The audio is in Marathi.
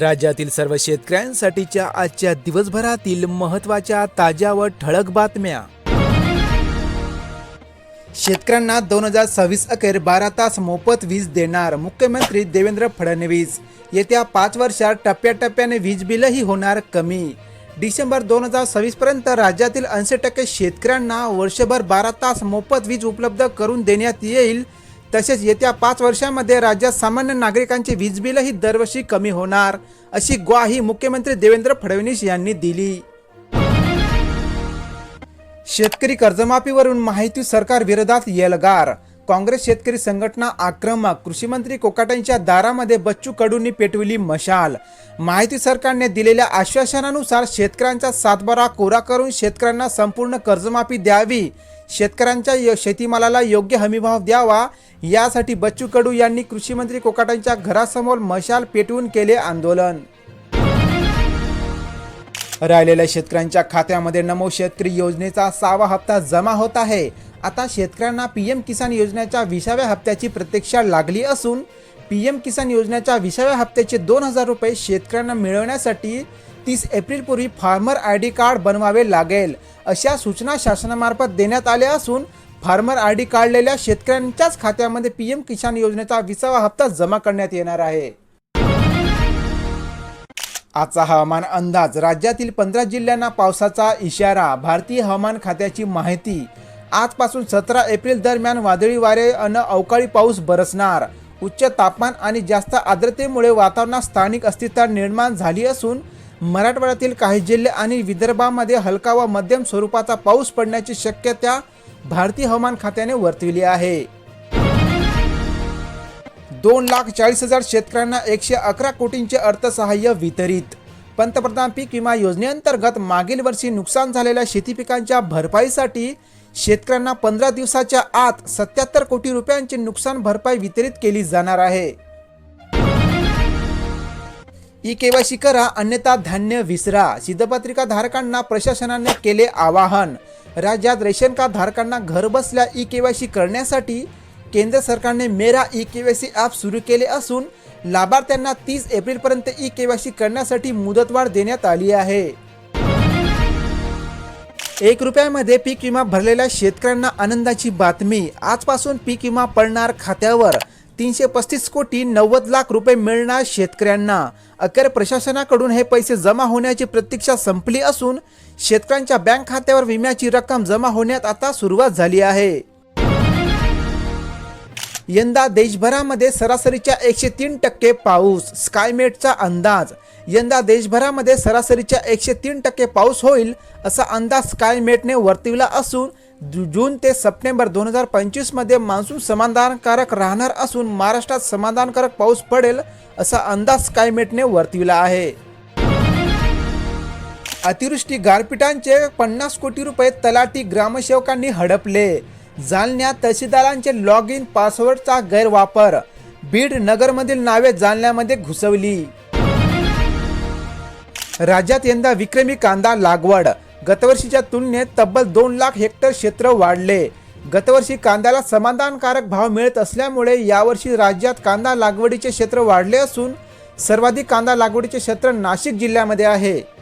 राज्यातील सर्व शेतकऱ्यांसाठीच्या आजच्या दिवसभरातील महत्त्वाच्या ताज्या व ठळक बातम्या. शेतकऱ्यांना दोन हजार सव्वीस अखेर बारा तास मोफत वीज देणार मुख्यमंत्री देवेंद्र फडणवीस. येत्या पाच वर्षात टप्प्याटप्प्याने वीज बिलही होणार कमी. डिसेंबर दोन हजार सव्वीसपर्यंत राज्यातील ऐंशी टक्के शेतकऱ्यांना वर्षभर बारा तास मोफत वीज उपलब्ध करून देण्यात येईल तसेच येत्या पाच वर्षांमध्ये राज्यात सामान्य नागरिकांचे वीज बिलही दरवर्षी कमी होणार अशी ग्वाही मुख्यमंत्री देवेंद्र फडणवीस यांनी दिली. शेतकरी कर्जमाफीवरून माहिती सरकार विरोधात येलगार काँग्रेस शेतकरी संघटना आक्रमक कृषीमंत्री कोकाटांच्या दारामध्ये बच्चू कडूंनी पेटविली मशाल. माहिती सरकारने दिलेल्या आश्वासनानुसार शेतकऱ्यांचा सातबारा कोरा करून शेतकऱ्यांना संपूर्ण कर्जमाफी द्यावी. शेतकऱ्यांच्या य- शेतीमालाला योग्य हमीभाव द्यावा. यासाठी बच्चू कडू यांनी कृषीमंत्री कोकाटांच्या घरासमोर मशाल पेटवून केले आंदोलन. राहिलेल्या शेतकऱ्यांच्या खात्यामध्ये नमो शेतकरी योजनेचा सहावा हप्ता जमा होत आहे. आता शेतकऱ्यांना पी एम किसान योजनेच्या विसाव्या हप्त्याची प्रतीक्षा लागली असून पी एम किसान योजनेच्या विसाव्या हप्त्याचे दोन हजार रुपये शेतकऱ्यांना मिळवण्यासाठी तीस एप्रिलपूर्वी फार्मर आय डी कार्ड बनवावे लागेल अशा सूचना शासनामार्फत देण्यात आल्या असून फार्मर आय डी काढलेल्या शेतकऱ्यांच्याच खात्यामध्ये पी एम किसान योजनेचा विसावा हप्ता जमा करण्यात येणार आहे. आजचा हवामान अंदाज राज्यातील पंधरा जिल्ह्यांना पावसाचा इशारा भारतीय हवामान खात्याची माहिती आजपासून सतरा एप्रिल दरम्यान वादळी वारे अन अवकाळी पाऊस बरसणार. उच्च तापमान आणि जास्त आर्द्रतेमुळे वातावरणात स्थानिक अस्थिरता निर्माण झाली असून मराठवाड्यातील काही जिल्हे आणि विदर्भामध्ये हलका व मध्यम स्वरूपाचा पाऊस पडण्याची शक्यता भारतीय हवामान खात्याने वर्तविली आहे. दोन लाख चाळीस हजार शेतकऱ्यांना एकशे अकरा कोटींचे अर्थसहाय्य वितरित. पंतप्रधान पीक विमा योजनेअंतर्गत मागील वर्षी नुकसान झालेल्या शेती पिकांच्या भरपाईसाठी शेतकऱ्यांना पंधरा दिवसाच्या आत सत्याहत्तर कोटी रुपयांची नुकसान भरपाई वितरित केली जाणार आहे. ई केवायसी करा अन्यथा धान्य विसरा. सिद्धपत्रिका धारकांना प्रशासनाने केले आवाहन. राज्यात रेशन कार्ड धारकांना घरबसल्या ई केवायसी करण्यासाठी केंद्र सरकारने मेरा ई केवायसी ॲप सुरू केले असून लाभार्थ्यांना तीस एप्रिलपर्यंत ई केवायसी करण्यासाठी मुदतवाढ देण्यात आली आहे. एक रुपयामध्ये पीक विमा भरलेल्या शेतकऱ्यांना आनंदाची बातमी. आजपासून पीक विमा पडणार खात्यावर. तीनशे पस्तीस कोटी नव्वद लाख रुपये मिळणार शेतकऱ्यांना. अखेर प्रशासनाकडून हे पैसे जमा होण्याची प्रतीक्षा संपली असून शेतकऱ्यांच्या बँक खात्यावर विम्याची रक्कम जमा होण्यात आता सुरुवात झाली आहे. यंदा देशभरामध्ये सरासरीच्या एकशे तीन टक्के पाऊस स्कायमेटचा अंदाज. यंदा देशभरामध्ये सरासरीच्या एकशे तीन टक्के पाऊस होईल असा अंदाज स्कायमेटने वर्तविला असून जून ते सप्टेंबर दोन हजार पंचवीसमध्ये मान्सून समाधानकारक राहणार असून महाराष्ट्रात समाधानकारक पाऊस पडेल असा अंदाज स्कायमेटने वर्तविला आहे. अतिवृष्टी गारपिटांचे पन्नास कोटी रुपये तलाठी ग्रामसेवकांनी हडपले. जालन्यात तहसीलदारांचे लॉग इन पासवर्डचा गैरवापर. बीड नगरमधील नावे जालन्यामध्ये घुसवली. राज्यात यंदा विक्रमी कांदा लागवड. गतवर्षीच्या तुलनेत तब्बल दोन लाख हेक्टर क्षेत्र वाढले. गतवर्षी कांद्याला समाधानकारक भाव मिळत असल्यामुळे यावर्षी राज्यात कांदा लागवडीचे क्षेत्र वाढले असून सर्वाधिक कांदा लागवडीचे क्षेत्र नाशिक जिल्ह्यामध्ये आहे.